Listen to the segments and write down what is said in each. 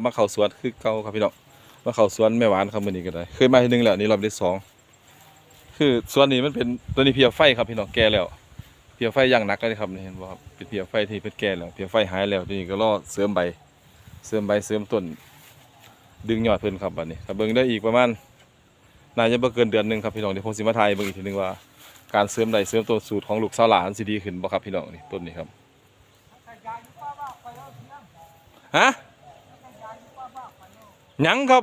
ครับมาเข้าสวนคือเก่าครับพี่น้องมาเข้าสวนแม่หวานครับมือนี้ก็ได้ เคยมาทีนึงแล้วนี่รอบที่สองคือสวนนี้มันเป็นตัวนี้เพียไฟครับพี่น้องแก่แล้ว เพียไฟย่างหนักเลยครับเห็นบ่ครับเป็นเพียไฟที่เป็นแก่แล้วเพียไฟหายแล้วทีนี้ก็รอเสริมใบ เสริมใบเสริมต้น ดึงยอดเพิ่นครับบัดนี้ถ้าเบิ่งได้อีกประมาณน่าจะบ่เกินเดือนหนึงครับพี่น้องเดี๋ยวผมสิมาถ่ายเบิ่งอีกทีนึงว่า การเสริมใดเสริมต้นสูตรของลูกสาวหลานสิดีขึ้นบ่ครับพี่น้องนี่ต้นนี้ครับฮะ หยังครับ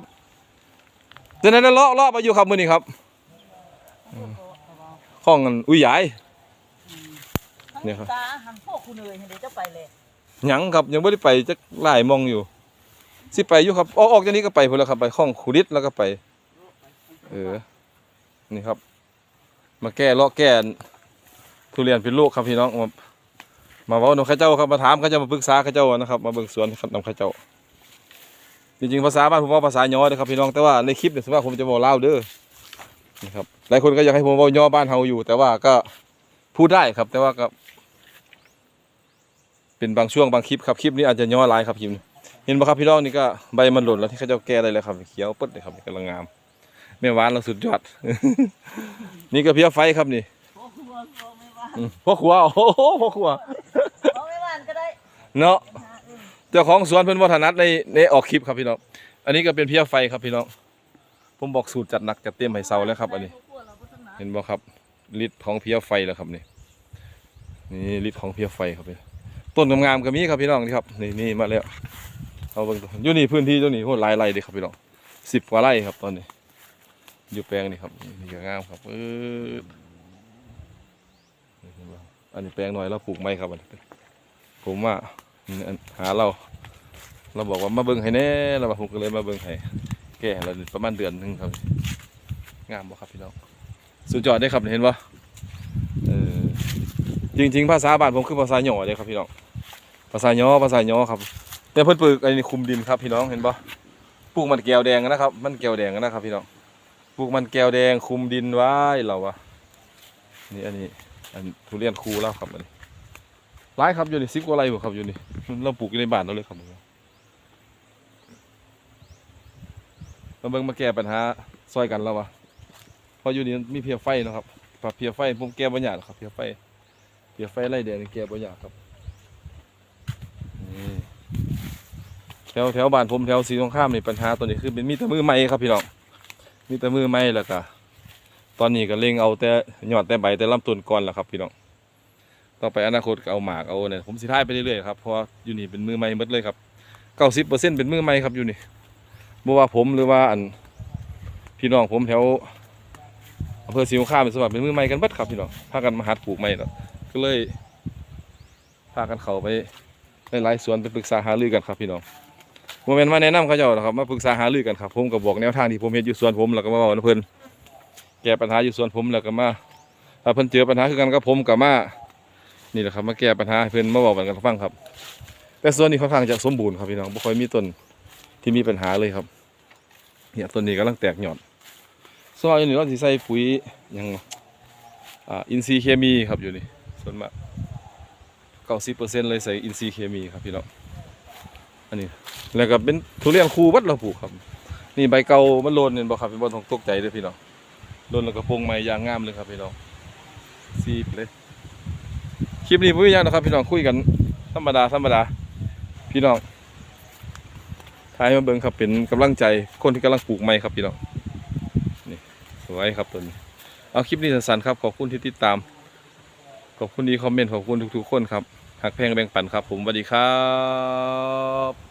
จะนั้นเลาะเลาะมาอยู่ครับมื้อนี้ครับอืมข้องกันอุ้ยยายเนี่ยครับตาหันพ่อคุณเลยเดี๋ยวจะไปเลยหยังครับยังไม่ได้ไปจักหลายหมองอยู่สิไปอยู่ครับออกออกจากนี้ก็ไปพุ่นแล้วครับไปข้องขุริตแล้วก็ไป เออนี่ครับ มาแก้เลาะแก้ทุเรียนเป็นลูกครับพี่น้องมามาเว้านำข้าเจ้าครับมาถามข้าเจ้ามาปรึกษาข้าเจ้านะครับ มาเบิ่งสวนครับนำข้าเจ้า จริงๆภาษาบ้านผมเว่าภาษาย่อเด้อครับพี่น้องแต่ว่าในคลิปเนี่ยส่วนมากผมจะบอกลาวเด้อนี่ครับหลายคนก็อยากให้ผมเว้าย่อบ้านเฮาอยู่ แต่ว่าก็พูดได้ครับ แต่ว่าก็เป็นบางช่วงบางคลิปครับคลิปนี้อาจจะย่อหลายครับคลิปนี้เห็นบ่ครับพี่น้องนี่ก็ใบมันหล่นแล้วที่เขาเจ้าแก้ได้เลยครับเขียวปึ๊ดเลยครับกำลังงามแม่หวานเราสุดยอด นี่ก็เพียไฟครับนี่พ่อคุณพ่อไม่ว่าอืมพ่อครัวโอ้โหพ่อครัวพ่อไม่ว่าก็ได้ เนาะหาเองเจ้าของสวนเพิ่นวัฒนัดในในออกคลิปครับพี่น้อง อันนี้ก็เป็นเพียไฟครับพี่น้อง ผมบอกสูตรจัดหนักจัดเต็มให้เซาแล้วครับ อันนี้ เห็นบ่ครับฤทธิ์ของเพียไฟแล้วครับนี่ นี่ฤทธิ์ของเพียไฟครับพี่ ต้นงามๆก็มีครับพี่น้องนี่ครับ นี่นี่มาแล้ว เอาบิ่งตัวอยู่นี่พื้นที่ตัวนี้โหหลายไร่เด้ครับพี่น้องสิบกว่าไร่ครับตอนนี้ อยู่แปลงนี่ครับ นี่ก็งามครับเอออันนี้แปลงหน่อยเราปลูกไม้ครับอันนี้ผมว่า หาเรา เราบอกว่ามาเบิ่งให้แน่เราบอกผมก็เลยมาเบิ่งให้แก่เราประมาณเดือนหนึงครับ งามบ่ครับพี่น้องสุดยอดได้ครับเห็นปะเออจริง ๆ ภาษาบ้านผมคือภาษาหยอเลยครับพี่น้องภาษาหยอภาษาหยอครับ แต่เพิ่นปลูกอ้นี่คุมดินครับพี่น้องเห็นปะปลูกมันแก้วแดงนะครับ มันแก้วแดงนะครับ พี่น้องปลูกมันแก้วแดงคุมดินไว้เราวะนี่อันนี้อันทุเรียนคูแล้วครับอันนี้ หลายครับอยู่นี่สิบกว่าไร่บ่ครับอยู่นี่เราปลูกอยู่ในบ้านเราเลยครับมาเบิ่งมาแก้ปัญหาซอยกันแล้ววะเพราะอยู่นี่มีเพียไฟนะครับปรับเพียไฟผมแก้ปัญญากหรอกครับเพียไฟเพียไฟไล่แดงนี่แก้ปัญญาครับแถวแถวบ้านผมแถวสีตรงข้ามนี่ปัญหาตัวนี้คือเป็นมีแต่มือไม้ครับพี่น้องมีแต่มือไม้แล้วก็ตอนนี้ก็เล็งเอาแต่หยอดแต่ใบแต่ลำต้นก่อนแหละครับพี่น้อง ต่อไปอนาคตเอาหมากเอาเนี่ยผมสิท้ายไปเรื่อยๆครับเพราะว่าอยู่นี่เป็นมือไม้หมดเลยครับเก้าสิบเปอร์เซ็นต์เป็นมือไม้ครับอยู่นี่บ่ว่าผมหรือว่าอันพี่น้องผมแถวอำเภอศรีสงครามเป็นสมบัติเป็นมือใหม่กันเบัดครับพี่น้องพากันมาหัดปลูกใหม่เนาะก็เลยพากันเข้าไปหลายสวนไปปรึกษาหารือกันครับพี่น้องโมเมนต์มาแนะนำเขาเจ้าหรอกครับมาปรึกษาหารือกันครับผมก็บอกแนวทางที่ผมเห็นอยู่สวนผมแล้วก็มาบอกเพิ่อนแก้ปัญหาอยู่สวนผมแล้วก็มาถ้าเพิ่อนเจอปัญหาคือกันกับผมก็มา นี่แหละครับมาแก้ปัญหาให้เพิ่อนมาบอกกันฟังครับ แต่ส่วนนี้ค่อนข้างจะสมบูรณ์ครับพี่น้องบ่ค่อยมีต้นที่มีปัญหาเลยครับเนี่ยต้นนี้กำลังแตกหยอดส่วนอยู่นี่เราสิใส่ปุ๋ยยังอ่าอินทรีย์เคมีครับอยู่นี่ส่วนมากเก้าสิบเปอร์เซ็นต์เลยใส่อินทรีย์เคมีครับพี่น้องอันนี้แล้วก็เป็นทุเรียนคูวัดเราปลูกครับ นี่ใบเก่ามันโลนเนี่ยบ่ครับเป็นบ่ต้องตกใจเด้อพี่น้องโลนแล้วก็พงใหม่ยางงามเลยครับพี่น้องซีบเลย คลิปนี้บ่มีหยังนะครับ พี่น้องคุยกันธรรมดาธรรมดา พี่น้องท้ายมาเบิ้งครับเป็นกำลังใจคนที่กำลังปลูกใหม่ครับพี่น้องนี่สวยครับตัวนี้เอาคลิปนี้สั้นๆครับขอบคุณที่ติดตาม ขอบคุณที่คอมเมนต์ขอบคุณทุกๆคนครับหักแพงแบ่งปันครับ ผมสวัสดีครับ